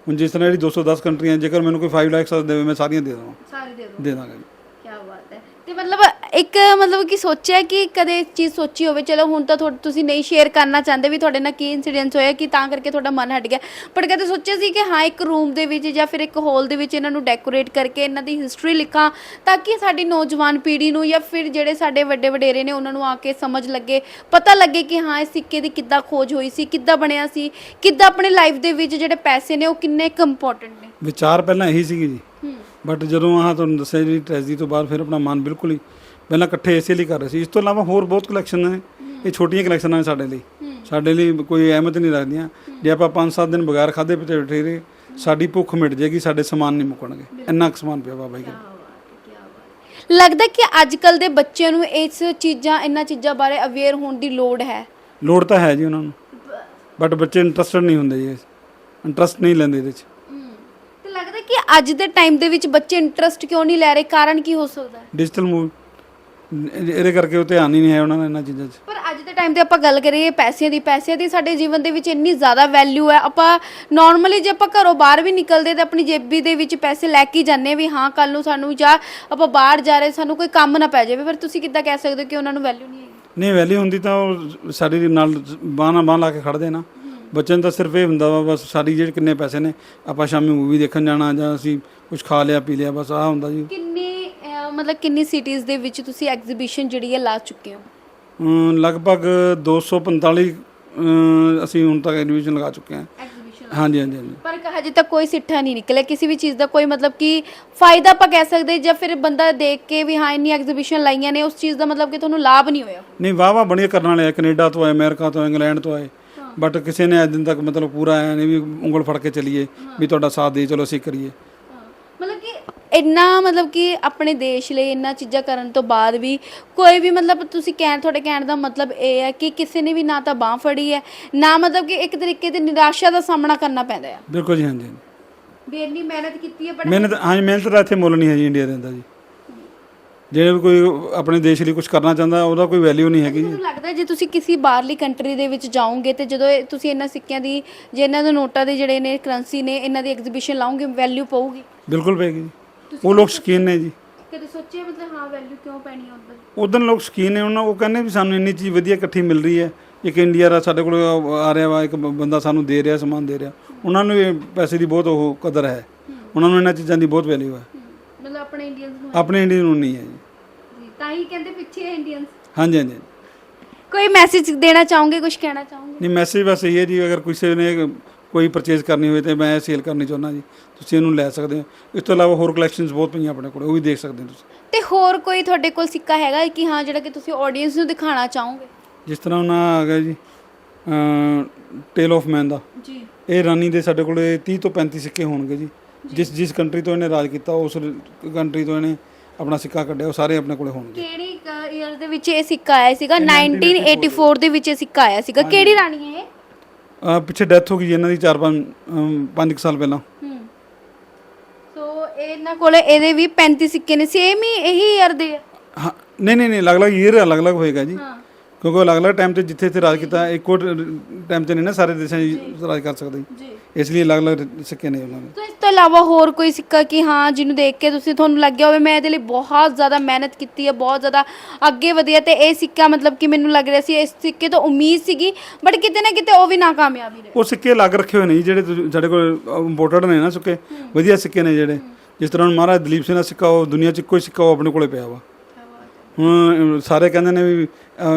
ਹੁਣ ਜਿਸ ਤਰ੍ਹਾਂ ਜਿਹੜੀ 210 ਕੰਟਰੀਆਂ ਜੇਕਰ ਮੈਨੂੰ ਕੋਈ 5 ਲੱਖ ਦੇਵੇ ਮੈਂ ਸਾਰੀਆਂ ਦੇ ਦੇਵਾਂ। ਸਾਰੇ ਦੇ ਦੇ ਦਾਂਗਾ ਜੀ ਕੀ ਬਾਤ ਹੈ ਤੇ ਮਤਲਬ ਇੱਕ ਮਤਲਬ ਕਿ ਸੋਚਿਆ ਕਿ ਕਦੇ ਚੀਜ਼ ਸੋਚੀ ਹੋਵੇ ਚਲੋ ਹੁਣ ਤਾਂ ਤੁਹਾਡੇ- ਤੁਸੀਂ ਨਹੀਂ ਸ਼ੇਅਰ ਕਰਨਾ ਚਾਹੁੰਦੇ ਵੀ ਤੁਹਾਡੇ ਨਾਲ ਕੀ ਇਨਸੀਡੈਂਸ ਹੋਇਆ ਕਿ ਤਾਂ ਕਰਕੇ ਤੁਹਾਡਾ ਮਨ ਹਟ ਗਿਆ। ਪਰ ਕਦੇ ਸੋਚਿਆ ਸੀ ਕਿ ਹਾਂ ਇੱਕ ਰੂਮ ਦੇ ਵਿੱਚ ਜਾਂ ਫਿਰ ਇੱਕ ਹਾਲ ਦੇ ਵਿੱਚ ਇਹਨਾਂ ਨੂੰ ਡੈਕੋਰੇਟ ਕਰਕੇ ਇਹਨਾਂ ਦੀ ਹਿਸਟਰੀ ਲਿਖਾਂ ਤਾਂ ਕਿ ਸਾਡੀ ਨੌਜਵਾਨ ਪੀੜ੍ਹੀ ਨੂੰ ਜਾਂ ਫਿਰ ਜਿਹੜੇ ਸਾਡੇ ਵੱਡੇ ਵਡੇਰੇ ਨੇ ਉਹਨਾਂ ਨੂੰ ਆ ਕੇ ਸਮਝ ਲੱਗੇ ਪਤਾ ਲੱਗੇ ਕਿ ਹਾਂ ਇਹ ਸਿੱਕੇ ਦੀ ਕਿੱਦਾਂ ਖੋਜ ਹੋਈ ਸੀ ਕਿੱਦਾਂ ਬਣਿਆ ਸੀ ਕਿੱਦਾਂ ਆਪਣੇ ਲਾਈਫ ਦੇ ਵਿੱਚ ਜਿਹੜੇ ਪੈਸੇ ਨੇ ਉਹ ਕਿੰਨੇ ਕੁ ਇੰਪੋਰਟੈਂਟ ਨੇ। ਵਿਚਾਰ ਪਹਿਲਾਂ ਇਹੀ ਸੀਗੀ ਜੀ। ਬਟ ਜਦੋਂ ਆਹ ਤੁਹਾਨੂੰ ਦੱਸਿਆ ਜਿਹੜੀ ਟ੍ਰੈਜਡੀ ਤੋਂ ਬਾਅਦ ਫਿਰ ਆਪਣਾ ਮਨ ਬਿਲਕੁਲ ਹੀ ਪਹਿਲਾਂ ਇਕੱਠੇ ਇਸੇ ਲਈ ਕਰ ਰਹੇ ਸੀ। ਇਸ ਤੋਂ ਇਲਾਵਾ ਹੋਰ ਬਹੁਤ ਕਲੈਕਸ਼ਨ ਨੇ। ਇਹ ਛੋਟੀਆਂ ਕਲੈਕਸ਼ਨਾਂ ਨੇ ਸਾਡੇ ਲਈ। ਸਾਡੇ ਲਈ ਕੋਈ ਅਹਿਮਤ ਨਹੀਂ ਰੱਖਦੀਆਂ। ਜੇ ਆਪਾਂ 5-7 ਦਿਨ ਬਗੈਰ ਖਾਦੇ ਪੀਤੇ ਬੈਠੇ ਰਹੇ ਸਾਡੀ ਭੁੱਖ ਮਿਟ ਜਾਏਗੀ ਸਾਡੇ ਸਮਾਨ ਨਹੀਂ ਮੁੱਕਣਗੇ। ਇੰਨਾ ਕੁ ਸਮਾਨ ਪਿਆ ਬਾਬਾ ਜੀ ਕੋਲ। ਲੱਗਦਾ ਕਿ ਅੱਜ ਕੱਲ ਦੇ ਬੱਚਿਆਂ ਨੂੰ ਇਸ ਚੀਜ਼ਾਂ ਇਹਨਾਂ ਚੀਜ਼ਾਂ ਬਾਰੇ ਅਵੇਅਰ ਹੋਣ ਦੀ ਲੋੜ ਹੈ? ਲੋੜ ਤਾਂ ਹੈ ਜੀ ਉਹਨਾਂ ਨੂੰ। ਬਟ ਬੱਚੇ ਇੰਟਰਸਟਡ ਨਹੀਂ ਹੁੰਦੇ ਜੀ। ਇੰਟਰਸਟ ਨਹੀਂ ਲੈਂਦੇ ਇਹਦੇ 'ਚ। ਤੇ ਲੱਗਦਾ ਕਿ ਅੱਜ ਦੇ ਟਾਈਮ ਦੇ ਵਿੱਚ ਬੱਚੇ ਇੰਟਰਸਟ ਕਿਉਂ ਨਹੀਂ ਲੈ ਰਹੇ? ਕਾਰਨ ਕੀ ਹੋ ਸਕਦਾ ਹੈ? ਡਿਜੀਟਲ ਮੂਵੀ ਇਹਦੇ ਕਰਕੇ ਉਹ ਧਿਆਨ ਹੀ ਨਹੀਂ ਹੈ ਉਹਨਾਂ ਦਾ ਇਹਨਾਂ ਚੀਜ਼ਾਂ 'ਚ। ਪਰ ਅੱਜ ਦੇ ਟਾਈਮ ਤੇ ਆਪਾਂ ਗੱਲ ਕਰੀਏ ਪੈਸਿਆਂ ਦੀ ਪੈਸਿਆਂ ਦੀ ਸਾਡੇ ਜੀਵਨ ਦੇ ਵਿੱਚ ਇੰਨੀ ਜ਼ਿਆਦਾ ਵੈਲਿਊ ਹੈ। ਆਪਾਂ ਨਾਰਮਲੀ ਜੇ ਆਪਾਂ ਘਰੋਂ ਬਾਹਰ ਵੀ ਨਿਕਲਦੇ ਤੇ ਆਪਣੀ ਜੇਬੀ ਦੇ ਵਿੱਚ ਪੈਸੇ ਲੈ ਕੇ ਜਾਂਦੇ ਹਾਂ ਵੀ ਹਾਂ ਕੱਲ ਨੂੰ ਸਾਨੂੰ ਜਾਂ ਆਪਾਂ ਬਾਹਰ ਜਾ ਰਹੇ ਸਾਨੂੰ ਕੋਈ ਕੰਮ ਨਾ ਪੈ ਜਾਵੇ। ਪਰ ਤੁਸੀਂ ਕਿੱਦਾਂ ਕਹਿ ਸਕਦੇ ਹੋ ਕਿ ਉਹਨਾਂ ਨੂੰ ਵੈਲਿਊ ਨਹੀਂ ਹੈਗੀ? ਨਹੀਂ ਵੈਲਿਊ ਹੁੰਦੀ ਤਾਂ ਉਹ ਸਾਡੀ ਨਾਲ ਬਾਂਹ ਨਾਲ ਬਾਂਹ ਲਾ ਕੇ ਖੜਦੇ ਨਾ। ਬੱਚਿਆਂ ਨੂੰ ਤਾਂ ਸਿਰਫ ਇਹ ਹੁੰਦਾ ਵਾ ਬਸ ਸਾਡੀ ਜਿਹੜੇ ਕਿੰਨੇ ਪੈਸੇ ਨੇ ਆਪਾਂ ਸ਼ਾਮੀ ਮੂਵੀ ਦੇਖਣ ਜਾਣਾ ਜਾਂ ਅਸੀਂ ਕੁਝ ਖਾ ਲਿਆ ਪੀ ਲਿਆ ਬਸ ਆਹ ਹੁੰਦਾ ਜੀ। ਕਿੰਨੀ ਮਤਲਬ ਕਿੰਨੀ ਸਿਟੀਜ਼ ਦੇ ਵਿੱਚ ਤੁਸੀਂ ਐਗਜ਼ੀਬਿਸ਼ਨ ਜਿਹੜੀ ਹੈ ਲਾ ਚੁੱਕੇ ਹੋ? ਅਮ ਲਗਭਗ 245 ਅਮ ਅਸੀਂ ਹੁਣ ਤੱਕ ਐਡਮਿਸ਼ਨ ਲਗਾ ਚੁੱਕੇ ਹਾਂ। ਐਗਜ਼ੀਬਿਸ਼ਨ ਹਾਂਜੀ ਹਾਂਜੀ ਹਾਂਜੀ। ਪਰ ਹਜੇ ਤੱਕ ਕੋਈ ਸਿੱਠਾ ਨਹੀਂ ਨਿਕਲਿਆ। ਕਿਸੇ ਵੀ ਚੀਜ਼ ਦਾ ਕੋਈ ਮਤਲਬ ਕਿ ਫਾਇਦਾ ਆਪਾਂ ਕਹਿ ਸਕਦੇ ਜਾਂ ਫਿਰ ਬੰਦਾ ਦੇਖ ਕੇ ਵੀ ਹਾਂ ਇੰਨੀ ਐਗਜ਼ੀਬਿਸ਼ਨ ਲਾਈਆਂ ਨੇ ਉਸ ਚੀਜ਼ ਦਾ ਮਤਲਬ ਕਿ ਤੁਹਾਨੂੰ ਲਾਭ ਨਹੀਂ ਹੋਇਆ। ਨਹੀਂ ਵਾਹ ਵਾਹ ਬੜੀਆਂ ਕਰਨ ਵਾਲੇ ਆ ਕੈਨੇਡਾ ਤੋਂ ਆਏ ਅਮਰੀਕਾ ਤੋਂ ਆਏ ਇੰਗਲੈਂਡ ਤੋਂ ਆਏ। ਬਟ ਕਿਸੇ ਨੇ ਅੱਜ ਦਿਨ ਤੱਕ ਮਤਲਬ ਪੂਰਾ ਆਇਆ ਨਹੀਂ ਵੀ ਉਂਗਲ ਫੜ ਕੇ ਚੱਲੀਏ ਵੀ ਤੁਹਾਡਾ ਸਾਥ ਦੇ ਚਲੋ ਅਸੀਂ ਕਰੀਏ। ਇੰਨਾ ਮਤਲਬ ਕਿ ਆਪਣੇ ਦੇਸ਼ ਲਈ ਇੰਨਾ ਚੀਜ਼ਾਂ ਕਰਨ ਤੋਂ ਬਾਅਦ ਵੀ ਕੋਈ ਵੀ ਮਤਲਬ ਤੁਸੀਂ ਕਹਿਣ ਤੁਹਾਡੇ ਕਹਿਣ ਦਾ ਮਤਲਬ ਇਹ ਹੈ ਕਿ ਕਿਸੇ ਨੇ ਵੀ ਨਾ ਤਾਂ ਬਾਹ ਫੜੀ ਹੈ ਨਾ ਮਤਲਬ ਕਿ ਇੱਕ ਤਰੀਕੇ ਦੀ ਨਿਰਾਸ਼ਾ ਦਾ ਸਾਹਮਣਾ ਕਰਨਾ ਪੈਂਦਾ ਹੈ। ਬਿਲਕੁਲ ਜੀ ਹਾਂਜੀ। ਵੀ ਇੰਨੀ ਮਿਹਨਤ ਕੀਤੀ ਹੈ ਪਰ ਮਿਹਨਤ ਹਾਂਜੀ ਮਿਹਨਤ ਦਾ ਇੱਥੇ ਮੁੱਲ ਨਹੀਂ ਹੈ ਜੀ ਇੰਡੀਆ ਦੇ ਅੰਦਰ ਜੀ। ਵੀ ਕੋਈ ਆਪਣੇ ਦੇਸ਼ ਲਈ ਕੁਝ ਕਰਨਾ ਚਾਹੁੰਦਾ ਉਹਦਾ ਕੋਈ ਵੈਲਿਊ ਨਹੀਂ ਹੈਗੀ ਜੀ। ਮੈਨੂੰ ਲੱਗਦਾ ਜੇ ਤੁਸੀਂ ਕਿਸੇ ਬਾਹਰਲੀ ਕੰਟਰੀ ਦੇ ਵਿੱਚ ਜਾਓਗੇ ਤੇ ਜਦੋਂ ਇਹ ਤੁਸੀਂ ਇਹਨਾਂ ਸਿੱਕਿਆਂ ਦੀ ਜੇ ਇਹਨਾਂ ਦੇ ਨੋਟਾਂ ਦੇ ਜਿਹੜੇ ਨੇ ਕਰੰਸੀ ਨੇ ਇਹਨਾਂ ਦੀ ਐਗਜ਼ੀਬਿਸ਼ਨ ਲਾਉਂਗੇ ਵੈਲਿਊ ਪਊਗੀ। ਬਿਲਕੁਲ ਪਏਗੀ ਜੀ। ਉਹ ਲੋਕ ਸ਼ਕੀਨ ਨੇ ਜੀ। ਕਦੇ ਸੋਚਿਆ ਮਤਲਬ ਹਾਂ ਵੈਲਿਊ ਕਿਉਂ ਪੈਣੀ ਹੈ ਉਧਰ? ਉਦੋਂ ਲੋਕ ਸ਼ਕੀਨ ਨੇ ਉਹਨਾਂ ਉਹ ਕਹਿੰਦੇ ਵੀ ਸਾਨੂੰ ਇੰਨੀ ਚੀਜ਼ ਵਧੀਆ ਇਕੱਠੀ ਮਿਲ ਰਹੀ ਹੈ। ਇੱਕ ਇੰਡੀਆ ਦਾ ਸਾਡੇ ਕੋਲ ਆ ਰਿਹਾ ਵਾ ਇੱਕ ਬੰਦਾ ਸਾਨੂੰ ਦੇ ਰਿਹਾ ਸਮਾਨ ਦੇ ਰਿਹਾ। ਉਹਨਾਂ ਨੂੰ ਇਹ ਪੈਸੇ ਦੀ ਬਹੁਤ ਉਹ ਕਦਰ ਹੈ। ਉਹਨਾਂ ਨੂੰ ਇਹਨਾਂ ਚੀਜ਼ਾਂ ਦੀ ਬਹੁਤ ਵੈਲਿਊ ਹੈ। ਮਤਲਬ ਆਪਣੇ ਇੰਡੀਅਨਸ ਨੂੰ ਆਪਣੇ ਇੰਡੀਆ ਨੂੰ ਨਹੀਂ ਹੈ ਜੀ। ਜੀ ਤਾਂ ਹੀ ਕਹਿੰਦੇ ਪਿੱਛੇ ਇੰਡੀਅਨਸ ਹਾਂਜੀ ਹਾਂਜੀ। ਕੋਈ ਮੈਸੇਜ ਦੇਣਾ ਚਾਹੋਗੇ ਕੁਝ ਕਹਿਣਾ ਚਾਹੋਗੇ? ਨਹੀਂ ਮੈਸੇਜ ਬਸ ਇਹ ਹੈ ਜੀ ਅਗਰ ਕਿਸੇ ਨੇ ਕੋਈ ਪਰਚੇਜ਼ ਕਰਨੀ ਹੋਵੇ ਤੇ ਮੈਂ ਸੇਲ ਕਰਨੀ ਚਾਹੁੰਦਾ ਜੀ। ਤੁਸੀਂ ਇਹਨੂੰ ਲੈ ਸਕਦੇ ਹੋ। ਇਸ ਤੋਂ ਇਲਾਵਾ ਹੋਰ ਕਲੈਕਸ਼ਨਸ ਬਹੁਤ ਪਈਆਂ ਆਪਣੇ ਕੋਲ ਉਹ ਵੀ ਦੇਖ ਸਕਦੇ ਹੋ ਤੁਸੀਂ। ਤੇ ਹੋਰ ਕੋਈ ਤੁਹਾਡੇ ਕੋਲ ਸਿੱਕਾ ਹੈਗਾ ਕਿ ਹਾਂ ਜਿਹੜਾ ਕਿ ਤੁਸੀਂ ਆਡੀਅנס ਨੂੰ ਦਿਖਾਣਾ ਚਾਹੋਗੇ? ਜਿਸ ਤਰ੍ਹਾਂ ਉਹਨਾਂ ਆ ਗਿਆ ਜੀ ਟੇਲ ਆਫ ਮੈਨ ਦਾ। ਜੀ। ਇਹ ਰਾਨੀ ਦੇ ਸਾਡੇ ਕੋਲੇ 30 ਤੋਂ 35 ਸਿੱਕੇ ਹੋਣਗੇ ਜੀ। ਜਿਸ ਜਿਸ ਕੰਟਰੀ ਤੋਂ ਇਹਨੇ ਰਾਜ ਕੀਤਾ ਉਸ ਕੰਟਰੀ ਤੋਂ ਇਹਨੇ ਆਪਣਾ ਸਿੱਕਾ ਕੱਢਿਆ ਉਹ ਸਾਰੇ ਆਪਣੇ ਕੋਲੇ ਹੋਣਗੇ। ਕਿਹੜੀ ਈਅਰ ਦੇ ਵਿੱਚ ਇਹ ਸਿੱਕਾ ਆਇਆ ਸੀਗਾ? 1984 ਦੇ ਵਿੱਚ। ਇਹ ਸਿੱਕਾ ਆਇਆ ਸੀਗਾ। ਕਿਹੜੀ ਰਾਣੀ ਹੈ ਇਹ? ਅਹ ਪਿੱਛੇ ਡੈਥ ਹੋ ਗਈ ਜੀ ਇਹਨਾਂ ਦੀ 4-5 5 ਸਾਲ ਪਹਿਲਾਂ। ਇਹਨਾਂ ਕੋਲੇ ਇਹਦੇ ਵੀ 35 ਸਿੱਕੇ ਨੇ ਸੇਮ ਹੀ ਇਹੀ ਈਅਰ ਦੇ ਆ। ਹਾਂ ਨਹੀਂ ਨਹੀਂ ਨਹੀਂ ਅਲੱਗ-ਅਲੱਗ ਈਅਰ ਅਲੱਗ-ਅਲੱਗ ਹੋਏਗਾ ਜੀ। ਕਿਉਂਕਿ ਅਲੱਗ-ਅਲੱਗ ਟਾਈਮ ਤੇ ਜਿੱਥੇ ਇੱਥੇ ਰਾਜ ਕੀਤਾ ਇੱਕੋ ਟਾਈਮ ਤੇ ਨਹੀਂ ਨਾ ਸਾਰੇ ਦੇਸ਼ਾਂ 'ਚ ਰਾਜ ਕਰ ਸਕਦੇ। ਜੀ। ਇਸ ਲਈ ਅਲੱਗ-ਅਲੱਗ ਸਿੱਕੇ ਨੇ ਉਹਨਾਂ ਦੇ। ਤੋ ਇਸ ਤੋਂ ਇਲਾਵਾ ਹੋਰ ਕੋਈ ਸਿੱਕਾ ਕਿ ਹਾਂ ਜਿਹਨੂੰ ਦੇਖ ਕੇ ਤੁਸੀਂ ਤੁਹਾਨੂੰ ਲੱਗਿਆ ਹੋਵੇ ਮੈਂ ਇਹਦੇ ਲਈ ਬਹੁਤ ਜ਼ਿਆਦਾ ਮਿਹਨਤ ਕੀਤੀ ਹੈ ਬਹੁਤ ਜ਼ਿਆਦਾ ਅੱਗੇ ਵਧਿਆ ਤੇ ਇਹ ਸਿੱਕਾ ਮਤਲਬ ਕਿ ਮੈਨੂੰ ਲੱਗ ਰਿਹਾ ਸੀ ਇਸ ਸਿੱਕੇ ਤੋਂ ਉਮੀਦ ਸੀਗੀ ਬਟ ਕਿਤੇ ਨਾ ਕਿਤੇ ਉਹ ਵੀ ਨਾਕਾਮਯਾਬੀ ਰਹੇ। ਉਹ ਸਿੱਕੇ ਅਲੱਗ ਰੱਖੇ ਹੋਏ ਨੇ ਜੀ, ਜਿਹੜੇ ਤੁਸੀਂ- ਸਾਡੇ ਕੋਲ ਇੰਪੋਰਟਡ ਨੇ ਨਾ ਸਿੱਕੇ ਵਧੀਆ ਸਿੱਕੇ ਨੇ ਜਿਹੜੇ। ਜਿਸ ਤਰ੍ਹਾਂ ਹੁਣ ਮਹਾਰਾਜ ਦਲੀਪ ਸਿੰਘ ਦਾ ਸਿੱਕਾ ਉਹ ਦੁਨੀਆ 'ਚ ਹੀ ਸਿੱਕਾ ਉਹ ਆਪਣੇ ਕੋਲੇ ਪਿਆ ਵਾ। ਹੁਣ ਸਾਰੇ ਕਹਿੰਦੇ ਨੇ ਵੀ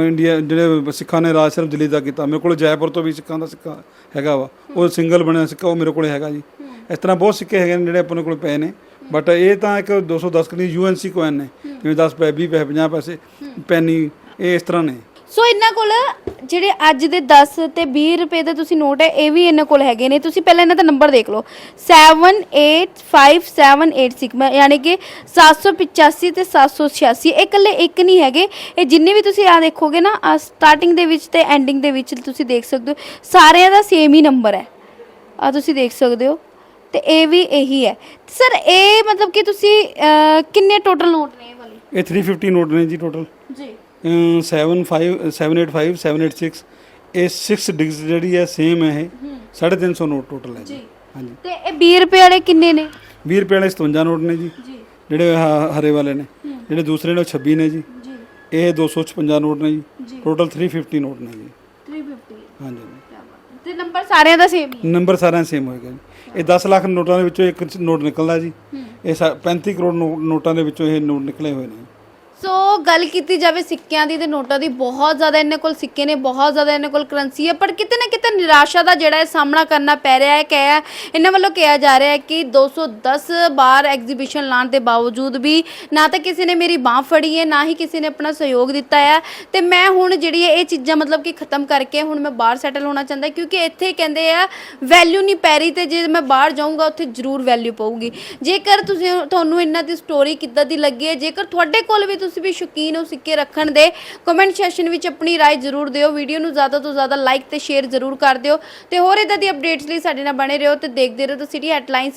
ਇੰਡੀਆ ਜਿਹੜੇ ਸਿੱਖਾਂ ਨੇ ਰਾਜ ਸਿਰਫ ਦਿੱਲੀ ਦਾ ਕੀਤਾ। ਮੇਰੇ ਕੋਲ ਜੈਪੁਰ ਤੋਂ ਵੀ ਸਿੱਖਾਂ ਦਾ ਸਿੱਕਾ ਹੈਗਾ ਵਾ। ਉਹ ਸਿੰਗਲ ਬਣਿਆ ਸਿੱਕਾ ਉਹ ਮੇਰੇ ਕੋਲੇ ਹੈਗਾ ਜੀ। ਇਸ ਤਰ੍ਹਾਂ ਬਹੁਤ ਸਿੱਕੇ ਹੈਗੇ ਨੇ ਜਿਹੜੇ ਆਪਣੇ ਕੋਲ ਪਏ ਨੇ। ਬਟ ਇਹ ਤਾਂ ਇੱਕ 210 ਕਨੀ ਯੂਐਨਸੀ ਕੋਇਨ ਨੇ। ਜਿਵੇਂ 10 ਪੈ 20 ਪੈ 50 ਪੈਸੇ ਪੈਨੀ ਇਹ ਇਸ ਤਰ੍ਹਾਂ ਨੇ। ਸੋ ਇਹਨਾਂ ਕੋਲ ਜਿਹੜੇ ਅੱਜ ਦੇ 10 ਤੇ 20 ਰੁਪਏ ਦੇ ਤੁਸੀਂ ਨੋਟ ਹੈ ਇਹ ਵੀ ਇਹਨਾਂ ਕੋਲ ਹੈਗੇ ਨੇ। ਤੁਸੀਂ ਪਹਿਲਾਂ ਇਹਨਾਂ ਦਾ ਨੰਬਰ ਦੇਖ ਲਓ। 785786 ਮੈਂ- ਯਾਨੀ ਕਿ 785 ਤੇ 786 ਇਹ ਇਕੱਲੇ ਇੱਕ ਨਹੀਂ ਹੈਗੇ। ਇਹ ਜਿੰਨੇ ਵੀ ਤੁਸੀਂ ਆ ਦੇਖੋਗੇ ਨਾ ਸਟਾਰਟਿੰਗ ਦੇ ਵਿੱਚ ਤੇ ਐਂਡਿੰਗ ਦੇ ਵਿੱਚ ਤੁਸੀਂ ਦੇਖ ਸਕਦੇ ਹੋ। ਸਾਰਿਆਂ ਦਾ ਸੇਮ ਹੀ ਨੰਬਰ ਹੈ। ਆ ਤੁਸੀਂ ਦੇਖ ਸਕਦੇ ਹੋ। ਤੇ ਇਹ ਵੀ ਇਹੀ ਹੈ। ਸਰ ਇਹ ਮਤਲਬ ਕਿ ਤੁਸੀਂ ਕਿੰਨੇ ਟੋਟਲ ਨੋਟ ਨੇ ਇਹ ਵਾਲੇ? ਇਹ 350 ਨੋਟ ਨੇ ਜੀ ਟੋਟਲ ਜੀ। 75 785 786 ਇਹ 6 ਡਿਗਸ ਜਿਹੜੀ ਹੈ ਸੇਮ ਹੈ ਇਹ। 350 ਨੋਟ ਟੋਟਲ ਹੈ ਜੀ। ਹਾਂਜੀ। ਤੇ ਇਹ 20 ਰੁਪਏ ਵਾਲੇ ਕਿੰਨੇ ਨੇ? 20 ਰੁਪਏ ਵਾਲੇ 57 ਨੋਟ ਨੇ ਜੀ। ਜਿਹੜੇ ਹਰੇ ਵਾਲੇ ਨੇ। ਜਿਹੜੇ ਦੂਸਰੇ ਨੇ ਉਹ 26 ਨੇ ਜੀ। ਇਹ 256 ਨੋਟ ਨੇ ਜੀ। ਟੋਟਲ 350 ਨੋਟ ਨੇ ਜੀ। 350 ਹਾਂਜੀ। ਹਾਂਜੀ। ਤੇ ਨੰਬਰ ਸਾਰਿਆਂ ਦਾ ਸੇਮ ਹੀ ਨੰਬਰ ਸਾਰਿਆਂ ਸੇਮ ਹੋਏਗਾ ਜੀ। ਇਹ 10 ਲੱਖ ਨੋਟਾਂ ਦੇ ਵਿੱਚੋਂ ਇੱਕ ਨੋਟ ਨਿਕਲਦਾ ਜੀ। ਇਹ ਸਾ- 35 ਕਰੋੜ ਨੋ- ਨੋਟਾਂ ਦੇ ਵਿੱਚੋਂ ਇਹ ਨੋਟ ਨਿਕਲੇ ਹੋਏ ਨੇ। ਸੋ ਗੱਲ ਕੀਤੀ ਜਾਵੇ ਸਿੱਕਿਆਂ ਦੀ ਤੇ ਨੋਟਾਂ ਦੀ, ਬਹੁਤ ਜ਼ਿਆਦਾ ਇਹਨਾਂ ਕੋਲ ਸਿੱਕੇ ਨੇ, ਬਹੁਤ ਜ਼ਿਆਦਾ ਇਹਨਾਂ ਕੋਲ ਕਰੰਸੀ ਹੈ, ਪਰ ਕਿਤੇ ਨਾ ਕਿਤੇ ਨਿਰਾਸ਼ਾ ਦਾ ਜਿਹੜਾ ਹੈ ਸਾਹਮਣਾ ਕਰਨਾ ਪੈ ਰਿਹਾ ਹੈ, ਕਿਹਾ ਇਹਨਾਂ ਵੱਲੋਂ ਕਿਹਾ ਜਾ ਰਿਹਾ ਹੈ ਕਿ 210 ਬਾਰ ਐਗਜ਼ੀਬਿਸ਼ਨ ਲਾਉਣ ਦੇ ਬਾਵਜੂਦ ਵੀ ਨਾ ਤਾਂ ਕਿਸੇ ਨੇ ਮੇਰੀ ਬਾਹ ਫੜੀ ਹੈ, ਨਾ ਹੀ ਕਿਸੇ ਨੇ ਆਪਣਾ ਸਹਿਯੋਗ ਦਿੱਤਾ ਹੈ। ਤੇ ਮੈਂ ਹੁਣ ਜਿਹੜੀ ਹੈ ਇਹ ਚੀਜ਼ਾਂ ਮਤਲਬ ਕਿ ਖਤਮ ਕਰਕੇ ਹੁਣ ਮੈਂ ਬਾਹਰ ਸੈਟਲ ਹੋਣਾ ਚਾਹੁੰਦਾ, ਕਿਉਂਕਿ ਇੱਥੇ ਕਹਿੰਦੇ ਆ ਵੈਲਿਊ ਨਹੀਂ ਪੈ ਰਹੀ ਤੇ ਜੇ ਮੈਂ ਬਾਹਰ ਜਾਊਂਗਾ, ਉੱਥੇ ਜ਼ਰੂਰ ਵੈਲਿਊ ਪਊਗੀ। ਜੇਕਰ ਤੁਸੀਂ, ਤੁਹਾਨੂੰ ਇਹਨਾਂ ਦੀ ਸਟੋਰੀ ਕਿੱਦਾਂ ਦੀ ਲੱਗੀ ਹੈ, ਜੇਕਰ ਤੁਹਾਡੇ ਕੋਲ ਵੀ ਤੁਸੀਂ ਵੀ ਸ਼ੌਕੀਨ ਹੋ ਸਿੱਕੇ ਰੱਖਣ ਦੇ ਕਮੈਂਟ ਸੈਸ਼ਨ ਵਿੱਚ ਆਪਣੀ رائے ਜ਼ਰੂਰ ਦਿਓ ਵੀਡੀਓ ਨੂੰ ਜ਼ਿਆਦਾ ਤੋਂ ਜ਼ਿਆਦਾ ਲਾਈਕ ਤੇ ਸ਼ੇਅਰ ਜ਼ਰੂਰ ਕਰ ਦਿਓ ਤੇ ਹੋਰ ਇਦਾਂ ਦੀ ਅਪਡੇਟਸ ਲਈ ਸਾਡੇ ਨਾਲ ਬਣੇ ਰਹੋ ਤੇ ਦੇਖਦੇ ਰਹੋ ਤੇ ਸਿਟੀ ਹੈਡਲਾਈਨਸ